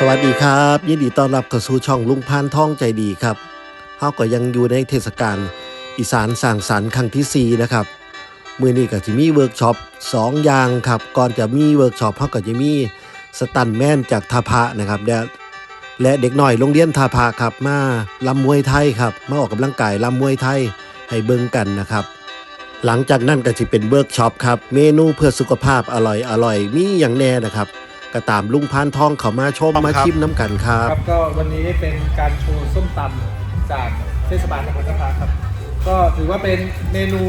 สวัสดีครับ ยินดีต้อนรับเข้าสู่ช่องลุงพานท่องใจดีครับเฮาก็ยังอยู่ในเทศกาลอีสานสร้างสรรค์ครั้งที่4นะครับมื้อนี้ก็จะมีเวิร์กช็อป2อย่างครับ ก่อนจะมีเวิร์กช็อปเฮาก็จะมีสตันแมนจากทาพะนะครับและและเด็กหน่อยโรงเรียนทาพะครับมาลำมวยไทยครับมาออกกำลังกายลำมวยไทยให้เบิ่งกันนะครับ หลังจากนั้นก็จะเป็นเวิร์กช็อปครับ เมนูเพื่อสุขภาพอร่อยอร่อยมีอย่างแน่นะครับ ก็ตามลุงพานทองเขามาชมมาชิมน้ำกันครับ ครับก็วันนี้เป็นการโชว์ส้มตำจากเทศบาลนครสภาครับ ก็ถือว่าเป็นเมนู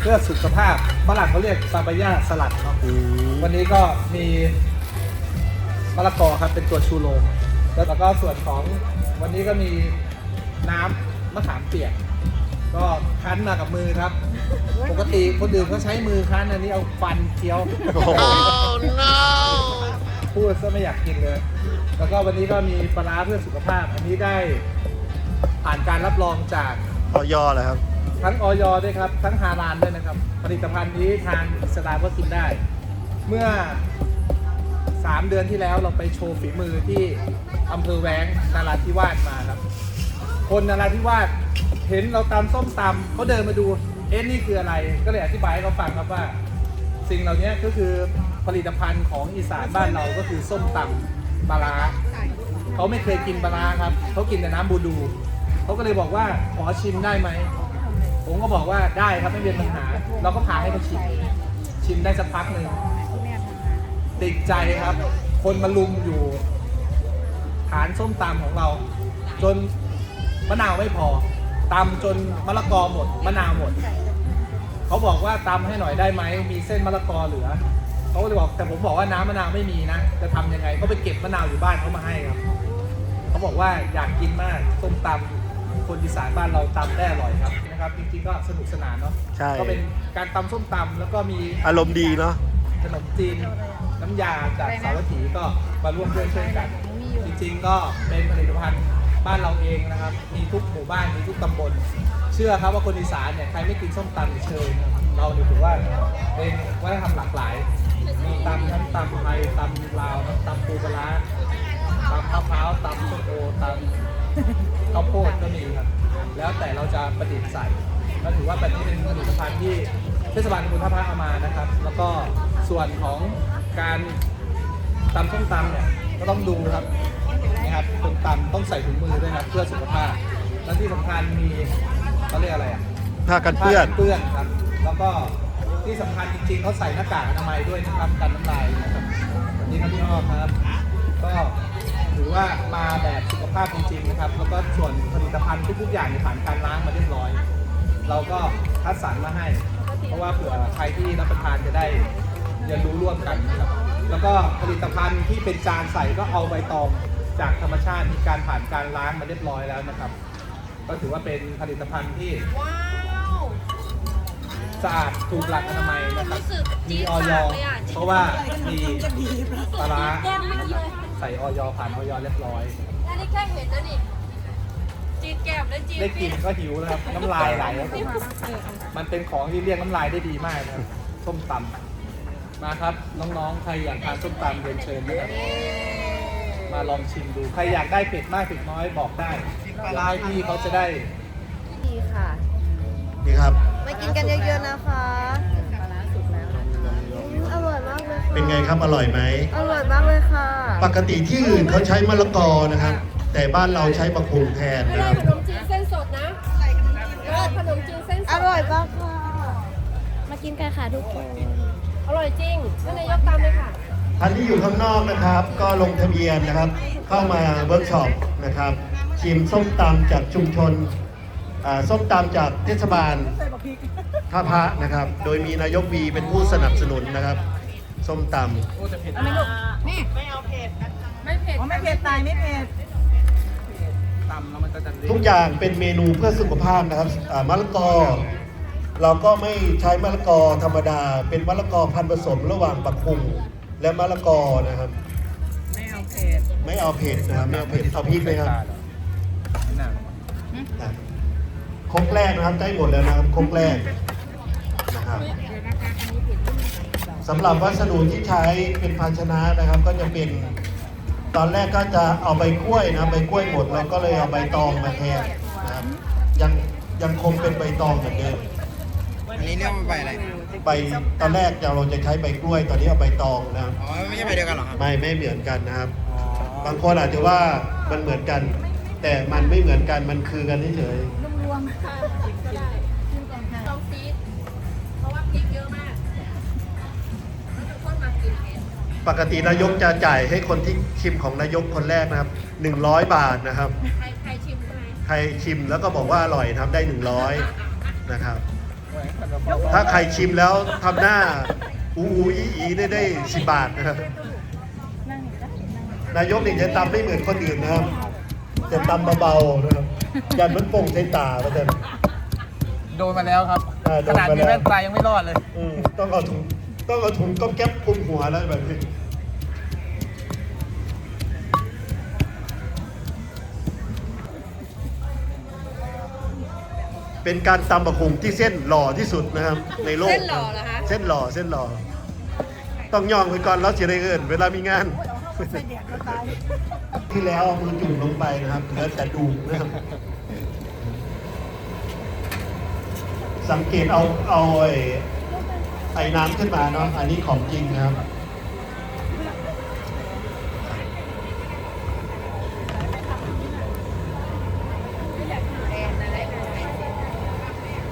เพื่อสุขภาพฝรั่งเขาเรียกซาบายาสลัดเนาะวันนี้ก็มีมะละกอครับเป็นตัวชูโรงแล้วก็ส่วนของวันนี้ก็มีน้ำมะขามเปียก ก็คั้นมากับมือครับ ปกติคนอื่นเขาใช้มือคั้นอันนี้เอาฟันเคี้ยวพูดซะไม่อยากกินเลย แล้วก็วันนี้ก็มีปลาร้าเพื่อสุขภาพ อันนี้ได้ผ่านการรับรองจากพอย่อแล้วครับ ทั้งออยด้วยครับ ทั้งฮาลาลด้วยนะครับ ผลิตภัณฑ์นี้ทางอิสลามก็กินได้ เมื่อ 3 เดือนที่แล้วเราไปโชว์ฝีมือที่อำเภอแว้งนาราธิวาสมาครับ คนนาราธิวาสเห็นเราตำส้มตำเขาเดินมาดู เอ๊ะนี่คืออะไรก็เลยอธิบายให้เขาฟังครับว่า สิ่งเหล่านี้ก็คือผลิตภัณฑ์ของอีสานบ้านเราก็คือส้มตำปลาร้าเขาไม่เคยกินปลาร้าครับเขากินแต่น้ำบูดูเขาก็เลยบอกว่าขอชิมได้ไหมผมก็บอกว่าได้ครับไม่เป็นปัญหา เราก็พาให้เขาชิมชิมได้สักพักหนึ่งติดใจครับ คนมาลุมอยู่ฐานส้มตำของเรา จนมะนาวไม่พอ ตำจนมะละกอหมดมะนาวหมด เขาบอกว่าตำให้หน่อยได้ไหมมีเส้นมะละกอเหลือเขาก็เลยบอกแต่ผมบอกว่าน้ำมะนาวไม่มีนะ จะทำยังไงเขาไปเก็บมะนาวอยู่บ้านเขามาให้ครับเขาบอกว่าอยากกินมากส้มตำคนอีสานบ้านเราตำได้อร่อยครับนะครับจริงๆก็สนุกสนานเนาะใช่ ก็เป็นการตำส้มตำแล้วก็มีอารมณ์ดีเนาะ ขนมจีนน้ำยาจากสาวัตถีก็มาร่วมด้วยช่วยกัน จริงๆก็เป็นผลิตภัณฑ์ บ้านเราเองนะครับ มีทุกหมู่บ้านมีทุกตำบล เชื่อครับว่าคนอีสานเนี่ยใครไม่กินส้มตำเชยนะครับเราเนี่ยถือว่าเป็นวัฒนธรรมหลากหลาย มีตำทั้งตำไทยตำลาวตำปูปลาตำมะพร้าวตำส้มโอตำข้าวโพดก็มีครับ แล้วแต่เราจะประดิษฐ์ใส่ก็ถือว่าเป็นนี่เป็นผลิตภัณฑ์ที่เทศบาลตำบลท่าพระเอามานะครับ แล้วก็ส่วนของการตำส้มตำเนี่ยก็ต้องดูครับ นะครับ คนตำต้องใส่ถุงมือด้วยครับ เพื่อสุขภาพ และที่สำคัญมีเขาเรียกอะไรอะผ้ากันเปื้อน ผ้าเปื้อนครับ แล้วก็ที่สำคัญจริงๆเขาใส่หน้ากากอนามัยด้วยนะครับกันน้ำลายนะครับวันนี้ครับพี่อ้อครับ ก็ถือว่ามาแบบสุขภาพจริงๆนะครับ แล้วก็ส่วนผลิตภัณฑ์ทุกๆอย่างเนี่ยผ่านการล้างมาเรียบร้อย เราก็คัดสรรมาให้ เพราะว่าเผื่อใครที่รับประทานจะได้เรียนรู้ร่วมกันนะครับ แล้วก็ผลิตภัณฑ์ที่เป็นจานใส่ก็เอาใบตอง จากธรรมชาติมีการผ่านการล้างมาเรียบร้อยแล้วนะครับ ก็ถือว่าเป็นผลิตภัณฑ์ที่ว้าวสะอาดถูกหลักอนามัยนะครับ รู้สึกมีจี๊ดออยจ๊าดเลยอะเพราะว่ามีปลาร้าแก้มไม่เลยใส่ออยผ่านออยเรียบร้อย อันนี้แค่เห็นแล้วนี่จีดแก้มและจีดได้กลินก็หิวแล้วครับ น้ำลายไหลครับผมมันเป็นของที่เรียกน้ำลายได้ดีมากนะครับส้มตำมาครับน้องๆใครอยากทานส้มตำเรียนเชิญนะครับ มาลองชิมดู ใครอยากได้เผ็ดมากเผ็ดน้อยบอกได้เดี๋ยวให้พี่เขาจะได้ ดีค่ะ นี่ครับ มากินกันเยอะๆนะคะอืมอร่อยมากเลยค่ะเป็นไงครับ อร่อยไหม อร่อยมากเลยค่ะปกติที่อื่นเขาใช้มะละกอนะครับ แต่บ้านเราใช้บะคุงแทนไม่นะได้ครับ ขนมจีนเส้นสดนะเออขนมจีนเส้นสดอร่อยมากค่ะ มากินกันค่ะทุกคน อร่อยจริงท่านนายกตามเลยค่ะ ท่านที่อยู่ข้างนอกนะครับ ก็ลงทะเบียนนะครับ เข้ามาเวิร์กช็อปนะครับ ชิมส้มตำจากชุมชนอ่าส้มตำจากเทศบาลท่าพระนะครับ โดยมีนายกวีเป็นผู้สนับสนุนนะครับส้มตโอ้จะเผ็ดไม่เผ็ดไม่เผ็ดตายไม่เผ็ดตำแล้วมันก็จะเละำทุกอย่างเป็นเมนูเพื่อสุขภาพนะครับอ่ามะละกอ เราก็ไม่ใช้มะละกอธรรมดา เป็นมะละกอพันธุ์ผสมระหว่างบักคุง และมะละกอนะครับ ไม่เอาเผ็ดไม่เอาเผ็ดนะครับไม่เอาเผ็ดเอาพริกไหมครับไม่น่าอะครกแรกนะครับใกล้หมดแล้วนะครับครกแรกนะครับสำหรับวัสดุที่ใช้เป็นภาชนะนะครับ ก็จะเป็นตอนแรกก็จะเอาใบกล้วยนะใบกล้วยหมดเราก็เลยเอาใบตองมาแทนนะครับยังยังคงเป็นใบตองเหมือนเดิมอันนี้เรียกว่าใบอะไร ใบตอนแรกเราจะใช้ใบกล้วย ตอนนี้เอาใบตองนะครับอ๋อไม่ใช่ใบเดียวกันเหรอครับไม่ไม่เหมือนกันนะครับ บางคนอาจจะว่ามันเหมือนกัน แต่มันไม่เหมือนกันมันคือกันเฉยลองซีดเพราะว่าพริกเยอะมากแล้วทุกคนมากินเผ็ดๆปกตินายกจะจ่ายให้คนที่ชิมของนายกคนแรกนะครับ 100 บาทนะครับ ใครใครชิมใช่ไหมใครชิมแล้วก็บอกว่าอร่อยนะครับได้ 100 นะครับ ถ้าใครชิมแล้วทำหน้า อูอูอีอีได้ได้สิบบาทนะครับนายกนี่จะตำไม่เหมือนคนอื่นนะครับ จะตำเบาๆนะครับยันมันโป่งใส่ตาแล้วกันโดนมาแล้วครับ อ่าโดขนนาดมามีแล้วแว่นตายังไม่รอดเลย อืมต้องเอาถุงต้องเอาถุงก๊อบแก๊บคลุมหัวแล้วแบบนี้ เป็นการตำบะคุงที่เส้นหล่อที่สุดนะครับในโลกเส้นหล่อเหรอคะเส้นหล่อเส้นหล่อ ต้องย่องไปก่อนแล้วจะได้เงินเวลามีงาน ที่แล้วเอามือจุ่มลงไปนะครับเหลือแต่ดูกนะครับ สังเกตเอาเอาไอ้ไอ้น้ำขึ้นมาเนาะอันนี้ของจริงนะครับ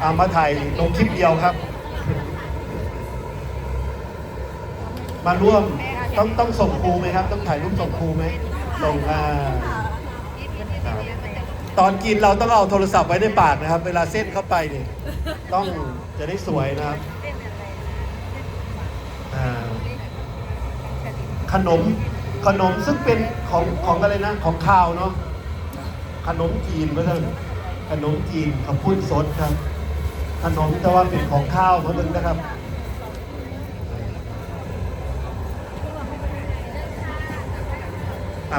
เอามาถ่ายลงคลิปเดียวครับ มาร่วมต้องต้องส่งครูไหมครับ ต้องถ่ายรูปส่งครูไหมส่งอ่าครับตอนกินเราต้องเอาโทรศัพท์ไว้ในปากนะครับ เวลาเส้นเข้าไปเนี่ยต้องจะได้สวยนะครับอ่าขนมขนมซึ่งเป็นของของอะไรนะของข้าวเนาะขนมจีนเพื่อนขนมจีนข้าวปุ้นสดครับ ขนมแต่ว่าเป็นของข้าวเพื่อนนะครับ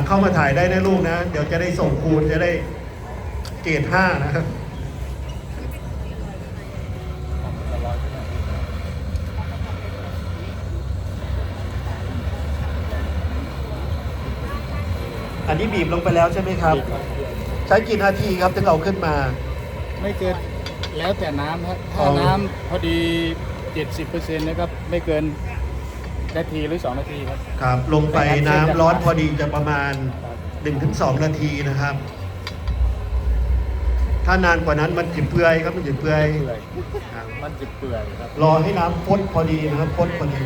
เข้ามาถ่ายได้นะลูกนะ เดี๋ยวจะได้ส่งคูณจะได้เกรดห้านะครับอันนี้บีบลงไปแล้วใช่ไหมครับ ใช้กี่นาทีครับถึงเอาขึ้นมา ไม่เกิน แล้วแต่น้ำครับอ๋ถ้าอน้ำพอดี 70%นะครับไม่เกินนาทีหรือ 2 นาทีครับ ครับลงไปน้ำร้อนพอดีจะประมาณ 1-2 นาทีนะครับ ถ้านานกว่านั้นมันจิบเปื่อยครับมันจิบเปื่อยเปื่อยครับมันจะเปื่อยครับรอให้น้ำพดพอดีนะครับพดพอดี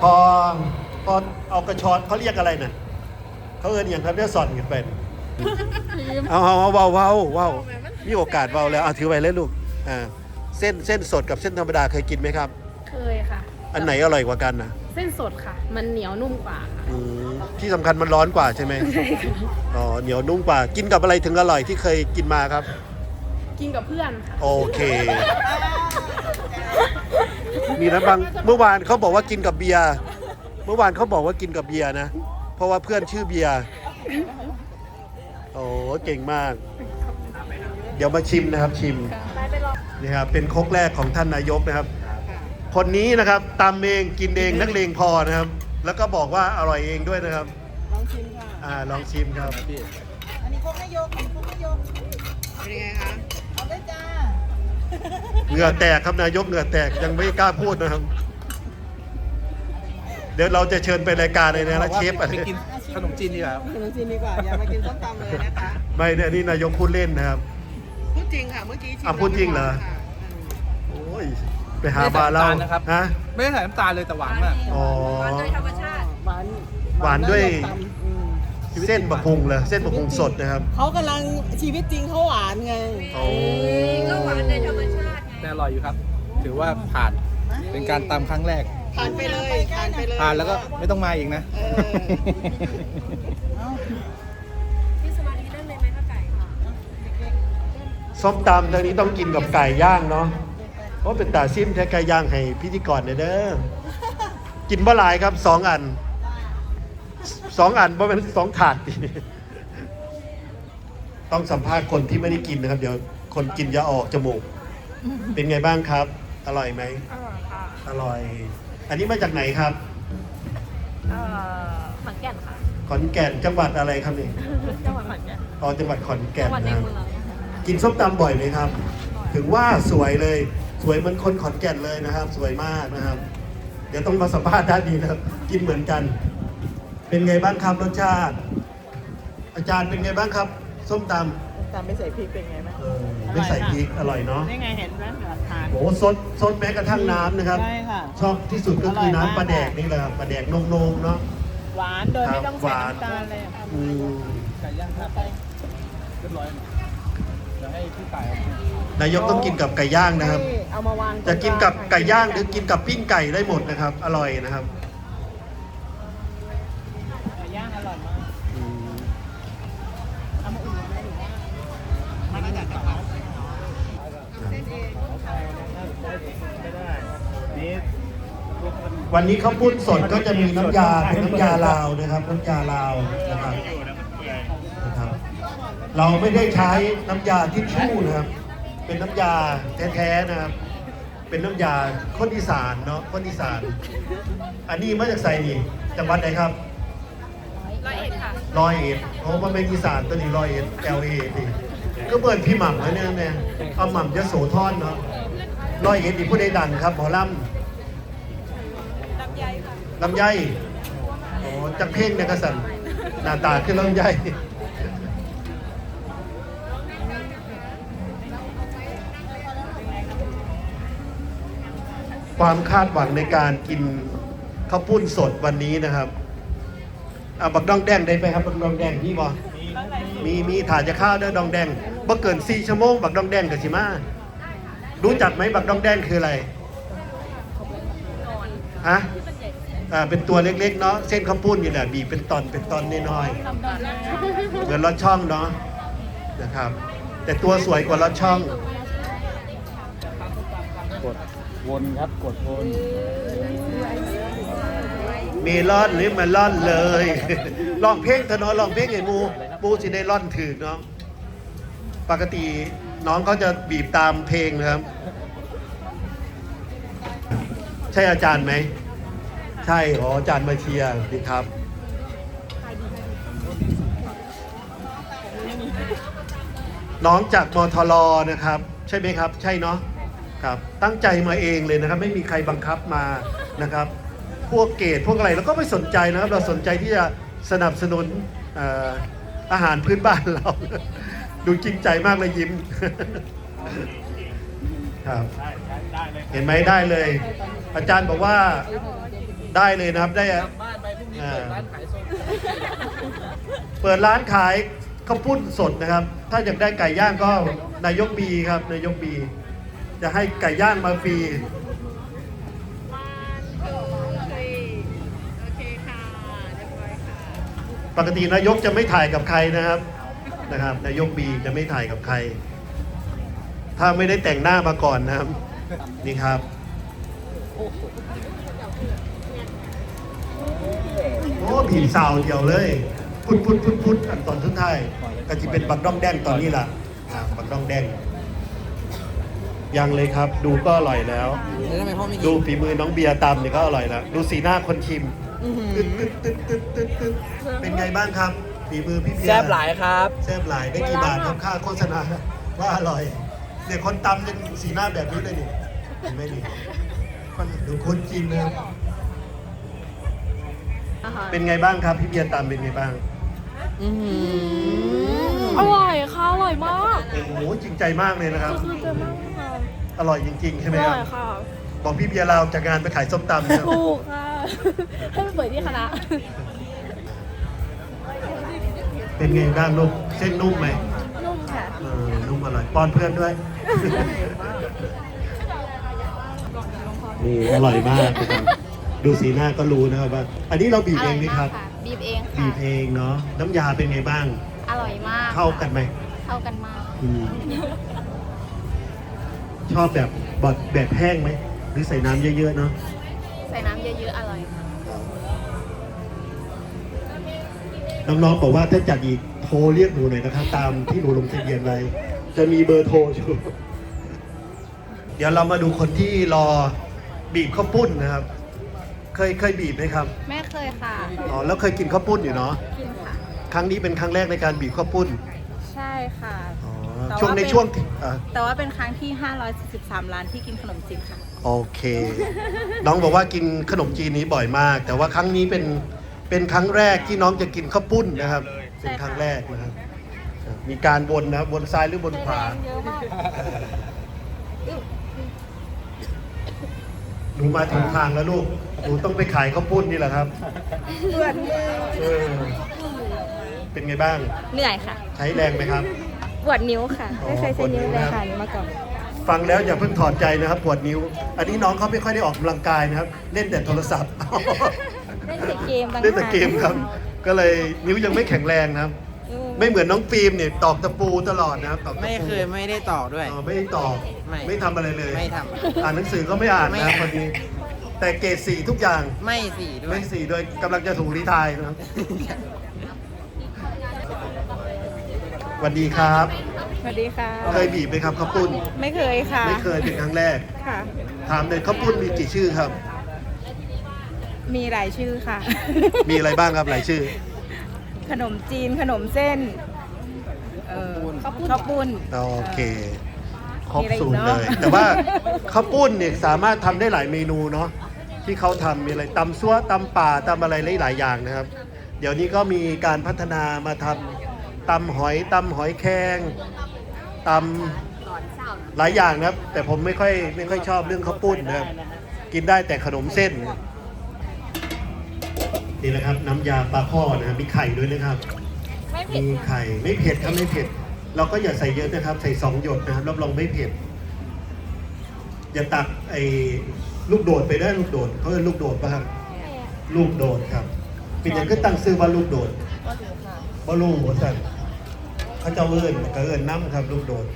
พอพอเอากระชอนเขาเรียกอะไรน่ะเขาเอินอย่างครับเนี่ยสอนกันเป็น เอาเอาเอาเบาเบาเบามีโอกาสเบาแล้วเอาถือไว้เลยลูกอ่าเส้นเส้นสดกับเส้นธรรมดาเคยกินไหมครับ เคยค่ะอันไหนอร่อยกว่ากันนะเส้นสดค่ะ มันเหนียวนุ่มกว่าค่ะอืมที่สำคัญมันร้อนกว่าใช่ไหมอ๋อเหนียวนุ่มกว่า กินกับอะไรถึงอร่อยที่เคยกินมาครับ กินกับเพื่อนค่ะโอเค มีนะบางเมื่อวานเขาบอกว่ากินกับเบียร์เมื่อวานเขาบอกว่ากินกับเบียร์นะ เพราะว่าเพื่อนชื่อเบียร์ โอ้เก่งมาก เดี๋ยวมาชิมนะครับชิมนี่ครับเป็นครกแรกของท่านนายกนะครับ คนนี้นะครับตำเองกินเองนักเลงพอนะครับ แล้วก็บอกว่าอร่อยเองด้วยนะครับ ลองชิมค่ะ อ่าลองชิมครับอันนี้พกไม่ยกอันนี้พกไม่ยกเป็นยังไงคะเอาเลยจ้าเหงื่อแตกครับนายกเหงื่อแตกยังไม่กล้าพูดนะครับ เดี๋ยวเราจะเชิญไปรายการเลยนะแล้วเชฟไปอะไรกิน ขนมจีนดีกว่าครับขนมจีนดีกว่า อย่ามากินส้มตำเลยนะคะ ไม่เนี่ยนี่นายกพูดเล่นนะครับ พูดจริงค่ะเมื่อกี้ชิมอะพูดจริงเหรอ ค่ะโอ้ยไปหาบาร์เหล้าไม่ได้ใส่น้ำตาลนะครับ ฮะ ไม่ได้ใส่น้ำตาลเลยแต่หวานมาก อ๋อ หวานโดยธรรมชาติ หวานหวานด้วยตำอืมเส้นบะพุงเลยเส้นบะพุงสดนะครับ เขากำลังชีวิตจริงเขาหวานไง โอ้ ก็หวานโดยธรรมชาติไง แต่อร่อยอยู่ครับ ถือว่าผ่าน เป็นการตำครั้งแรก ผ่านไปเลยผ่านไปเลยผ่านแล้วก็ไม่ต้องมาอีกนะเออพี่สมาธิเล่นเลยไหมข้าวไก่ส้มตำทางนี้ต้องกินกับไก่ย่างเนาะเพราะเป็นตาซิมแท้ไก่ย่างให้พิธีกรเนี่ยเด้อกินบ่หลายครับสองอันสองอันเพราะเป็นสองถาดต้องสัมภาษณ์คนที่ไม่ได้กินนะครับ เดี๋ยวคนกินจะออกจมูก เป็นไงบ้างครับ อร่อยไหมอร่อยค่ะอร่อย อันนี้มาจากไหนครับ เอ่อขอนแก่นค่ะ ขอนแก่นจังหวัดอะไรครับนี่จังหวัดขอนแก่นอ๋อจังหวัดขอนแก่จันงหวัดในนะครับ เมืองกินส้มตำบ่อยไหมครับ ถึงว่าสวยเลย สวยเหมือนคนขอนแก่นเลยนะครับ สวยมากนะครับ เดี๋ยวต้องมาสัมภาษณ์ด้านนี้นะครับ กินเหมือนกัน เป็นไงบ้างครับรสชาติ อาจารย์เป็นไงบ้างครับ ส้มตตามไม่ใส่พริกเป็นไงไหมำเออ ไม่ใส่พริกอร่อยเนาะนี่ไงเห็นไหมหลักฐานโอ้ซดซดแม้กระทั่งน้ำนะครับ ใช่ค่ะ ชอบที่สุดก็คืออร่อยมากน้ำปลาแดกนี่แหละครับปลาแดกนงๆเนาะ หวานโดยไม่ต้องหใส่วานน้ำตาลเลยอืมไก่ย่างครับเรียบร้อยนะเดี๋ยวให้พี่ไก่เอานายกต้องกินกับไก่ย่างนะครับนี่เอามาวางจะกินกับไก่ย่างหรือกินกับปิ้งไก่ได้หมดนะครับ อร่อยนะครับ วันนี้ข้าวปุ้นสดก็จะมีน้ำยาเป็นน้ำยาลาวนะครับน้ำยาลาวนะครับนะครับ เราไม่ได้ใช้น้ำยาทิชชู่นะครับ เป็นน้ำยาแท้ๆนะครับ เป็นน้ำยาคนอีสานเนาะคนอีสาน อันนี้มาจากไซนี่จังหวัดไหนครับร้อยเอ็ดค่ะรอยเอ็ดโอ้มันเป็นอีสานตัวนี้รอยเอ็ด L A นี่ก็เบิร์นพี่หม่ำนะเนี่ยเนี่ยเอาหม่ำยโสธรเนาะรอยเอ็ดนี่ผู้ใดดังครับหมอลำลำ ลำไยโอ้จักเพ่งเนี่ยกระสันหน้าตาคือลำไยความคาดหวังในการกินข้าวปุ้นสดวันนี้นะครับอะบักดองแดงได้ไหมครับบักดองแดงนี่บ่มีมีถ่ายจะข้าวเด้อดองแดงบ่เกิน4ชั่วโมงบักดองแดงกับสิมารู้จักไหมบักดองแดงคืออะไรฮะ อ่าเป็นตัวเล็กๆเนาะเส้นข้าวปุ้นนี่แหละบีบเป็นตอนเป็นตอนน้อยๆเหมือนลอดช่องเนาะนะครับ แต่ตัวสวยกว่าลอดช่องกดวนครับกดวนเมลอนหรือมาลอนเลยลองเพลงเถอะเนาะลองเพลงไอ้มูมูสิได้ล่อนถือเนาะปกติน้องเขาจะบีบตามเพลงนะครับ ใช่อาจารย์ไหม ใช่อ๋ออาจารย์มาเชียร์ดีครับ น้องจากมทรนะครับ ใช่ไหมครับ ใช่เนาะครับ ตั้งใจมาเองเลยนะครับ ไม่มีใครบังคับมานะครับ พวกเกรดพวกอะไรเราก็ไม่สนใจนะครับ เราสนใจที่จะสนับสนุนอ่ออาหารพื้นบ้านเรา ดูจริงใจมากเลยยิ้มครับเห็นไหมได้เลย อาจารย์บอกว่า ได้เลยนะครับ ได้อะบ้านไปพรุ่งนี้อ่าเปิดร้านขายส้มเปิดร้านขายข้าวปุ้นสดนะครับ ถ้าอยากได้ไก่ย่างก็นายกบีครับ นายกบี จะให้ไก่ย่างมาฟรี โอเคค่ะเรียบร้อยค่ะ ปกตินายกจะไม่ถ่ายกับใครนะครับ นะครับ นายกบีจะไม่ถ่ายกับใคร ถ้าไม่ได้แต่งหน้ามาก่อนนะครับ นี่ครับ โอ้ ผีสาวเดียวเลยพุดพุดพุดพุดอันตอนทุดท้ายก็จะเป็นบักดองแดงตอนนี้ล่ะบักดองแดง ยังเลยครับ ดูก็อร่อยแล้ว แล้วทำไมพ่อไม่กิดูนฝีมือน้องเบียร์ตำเนี่ยก็อร่อยแล้ว ดูสีหน้าคนชิมอื้อหืตึ๊ดตึ๊ดตึ๊ดตึ๊ดตึ๊ดตึ๊ดเป็นไงบ้างครับ ฝีมือพี่เบียร์ แซ่บหลายครับ แซ่บหลายได้กี่บาทครับค่าโฆษณาว่าอร่อยเนี่ยคนตำยังสีหน้าแบบนี้เลยนี่เห็นไหมนี่คนดูคนกินนะครับ เป็นไงบ้างครับพี่เบียร์ตำเป็นไงบ้างอื้อหืออร่อยค่ะอร่อยมากโอ้โหจริงใจมากเลยนะครับ คือเจอมากค่ะอร่อยจริง ๆ ใช่ไหมอคร่รับอยค่ะบอกพี่เบียร์เราจากงานไปขายส้มตำนะครับถูกค่ะให้ไปเปิดที่คณะเป็นไงบ้างลูกเส้นนุ่มไหมนุ่มค่ะเออนุ่มอร่อยป้อนเพื่อนด้วยนี่อร่อยมากนะครับ ดูสีหน้าก็รู้นะครับว่า อันนี้เราบีบเองไหมครับบีบเองบีค่ะ บเองเนาะน้ำยาเป็นไงบ้าง อร่อยมากเข้ากันไหมเข้ากันมาก อืมชอบแบบบดแบบแห้งไหมหรือใส่น้ำเยอะๆเนาะใส่น้ำเยอะๆอร่อยค่ะน้องๆบอกว่าถ้าจัดอีกโทรเรียกหนูหน่อยนะครับ ตามที่หนูลงทะเบียนไว้จะมีเบอร์โทรอยู่ เดี๋ยวเรามาดูคนที่รอบีบข้าวปุ้นนะครับ เคยเคยบีบไหมครับ แม่เคยค่ะ อ๋อ แล้วเคยกินข้าวปุ้นอยู่เนาะ กินค่ะ ครั้งนี้เป็นครั้งแรกในการบีบข้าวปุ้น ใช่ค่ะ อ๋อ แต่ว่าช่วงในเป็น ช่วงที่อะแต่ว่าเป็นครั้งที่ 543 ล้านที่กินขนมจีนค่ะ โอเค น้องบอกว่ากินขนมจีนนี้บ่อยมาก แต่ว่าครั้งนี้เป็นเป็นครั้งแรกที่น้องจะกินข้าวปุ้นนะครับเป็นครั้งแรกนะครับ มีการวนนะครับวนซ้ายหรือวนขวา เยอะมาก หนูมาถึงทางแล้วลูก หนูต้องไปขายข้าวปุ้นนี่แหละครับเออเป็นไงบ้าง เหนื่อยค่ะ ใช้แรงไหมครับ ปวดนิ้วค่ะอ๋อไม่เคยใช้นิ้วเลยปวดนิ้วนะค่ะมาก่อน ฟังแล้วอย่าเพิ่งถอดใจนะครับ ปวดนิ้ว อันนี้น้องเขาไม่ค่อยได้ออกกำลังกายนะครับ เล่นแต่โทรศัพท์ เล่นแต่เกมต่างหากเล่นแต่เกมครับ ก็เลยนิ้วยังไม่แข็งแรงนะครับอืมไม่เหมือนน้องฟิล์มเนี่ยตอกตะปูตลอดนะครับตอกตะไม่ปูเคยไม่ได้ต่อด้วยอ๋อไม่ได้ตอกไม่ไม่ทำอะไรเลย ไม่ทอ่านหนังสือก็ไม่อ่านไม่นะอ่านพอดี แต่เกรดสี่ทุกอย่างไม่สี่ด้วยไม่สี่โดยกำลังจะถูกรีไทายนะครับ สวัสดีครับ สวัสดีค่ะ เคยบีบไหมครับข้าวปุ้น ไม่เคยค่ะ ไม่เคยเป็นครั้งแรก ค่ะ ถามเลยข้าวปุ้นมีกี่ชื่อครับ มีหลายชื่อค่ะ มีอะไรบ้างครับหลายชื่อ ขนมจีน ขนมเส้น เอ่อข้าวปุ้น ข้าวปุ้น โอเค ครบมีอะไรอีกสูตรเลยเนอะแต่ว่าข้าวปุ้นเนี่ยสามารถทำได้หลายเมนูเนาะ ที่เขาทำมีอะไรตำซัวตำป่าตำอะไรหลายๆอย่างนะครับ เดี๋ยวนี้ก็มีการพัฒนามาทำตำหอยตำหอยแครงตำหลายอย่างนะครับ แต่ผมไม่ค่อยไม่ค่อยชอบเรื่องข้าวปุ้นนะครับกินได้แต่ขนมเส้น นี่นะครับน้ำยาปลาข้อนะครับมีไข่ด้วยนะครับมีไข่ไม่เผ็ดครับไม่เผ็ด เราก็อย่าใส่เยอะนะครับ ใส่สองหยดนะครับรับรองไม่เผ็ดอย่าตักไอ ลูกโดดไปได้ลูกโดดเขาเรียกลูกโดดป่ะครับลูกโดดครับเป็นอย่างก็ตั้งซื้อว่าลูกโดดว่าลูกหัวสั่นเขาเจ้าเอิญก็เอิญน้ำครับ ลูกโดด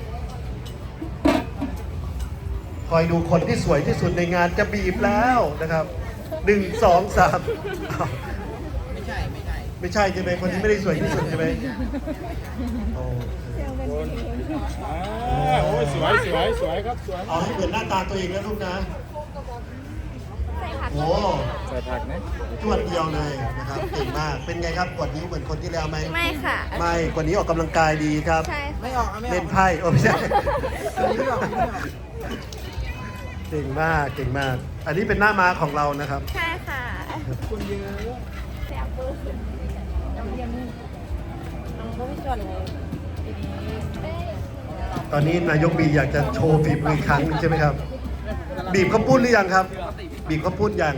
คอยดูคนที่สวยที่สุดในงานจะบีบแล้วนะครับหนึ่งสองสามอ้าวไม่ใช่ไม่ใช่ไม่ใช่ใช่ไหมคนที่ไม่ได้สวยที่สุดใช่ไหมโอ้อ่าโอ้ยสวยสวยสวยครับสวยเอาให้เหมือนหน้าตาตัวเองนะลูกนะใส่ ผักโอ้ใส่ผักนะจวดเดียวเลยนะครับเก่งมาก เป็นไงครับปวดนิ้วเหมือนคนที่แล้วไหมไม่ค่ะ ไม่กว่านี้ออกกำลังกายดีครับ ใช่ไม่ออกอะไม่อเล่อกนไพ่โอ้ไม่ใช่อันนี้ไม่ออกอันนี้ไม่ออกเก่งมากเก่งมาก อันนี้เป็นหน้าม้าของเรานะครับ ใช่ค่ะคุณเยอะแซ่บเบอร์น้องยังน้องก็ไม่จดเลยตอนนี้นายกบีอยากจะโชว์ฝีมืออีกครั้งหนึ่งใช่ไหมครับ บีบข้าวปุ้นหรือยังครับ บีบข้าวปุ้นยัง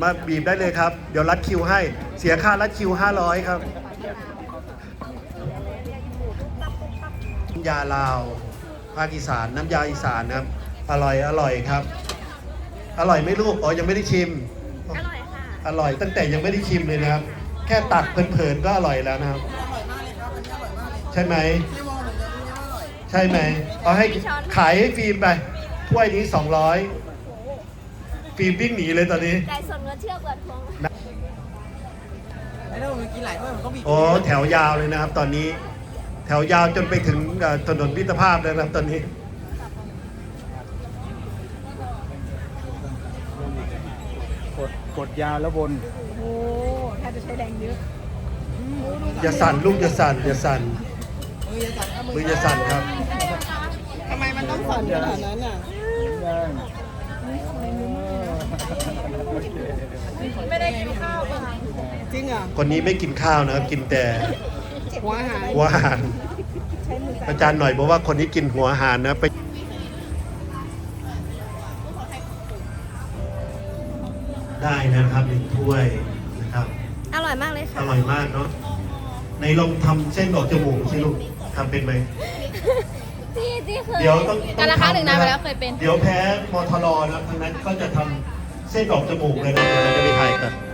มาบีบได้เลยครับ เดี๋ยวรัดคิวให้ เสียค่ารัดคิว 500 ครับน้ำยาลาวภาคอีสานน้ำยาอีสานนะครับ อร่อยอร่อยครับ อร่อยไหม่ลูกอ๋อยังไม่ได้ชิม อร่อยค่ะ อร่อยตั้งแต่ยังไม่ได้ชิมเลยนะครับ แค่ตักเพลินๆก็อร่อยแล้วนะครับ ใช่ไหม ใช่ไหมเอาให้ขายให้ฟิล์มไปถ้วยนี้ 200 ฟิล์มวิ่งหนีเลยตอนนี้ใจส่วนเงินเชื่อเปิดพวงไอ้ถ้ามันกินหลายถ้วยมันก็บีบโอ้แถวยาวเลยนะครับ ตอนนี้ แถวยาวจนไปถึงเอ่อถนนมิตรภาพแล้วนะครับตอนนี้ กดกดยาวแล้ววนโอ้ถ้าจะใช้แรงเยอะอย่าสั่นลูกอย่าสั่นอย่าสั่นมือจะสั่นเอามืมืออย่าสั่นครับ ทำไมมันต้องสั่นขนาดนั้นอะยัง ไม่ได้กินข้าวป่ะจริงอะคนนี้ไม่กินข้าวนะครับ กินแต่หัวหายหัวอาหารอาจารย์หน่อยบอกว่าคนนี้กินหัวอาหารนะไปได้นะครับหนึ่งถ้วยนะครับอร่อยมากเลยอค่ะร่อยมากเนาะในลองทำเส้นดอกจมูกสิลูกทำเป็นไหม ที่ที่เคยเดี๋ยวต้องการละครั้งหนึ่งนะทำไปแล้วเคยเป็น เดี๋ยวแพ้มอทรนะครับทางนั้นก็จะทำเส้นออกจมูกเลยนะเดี๋ยวเราจะไปถ่ายกัน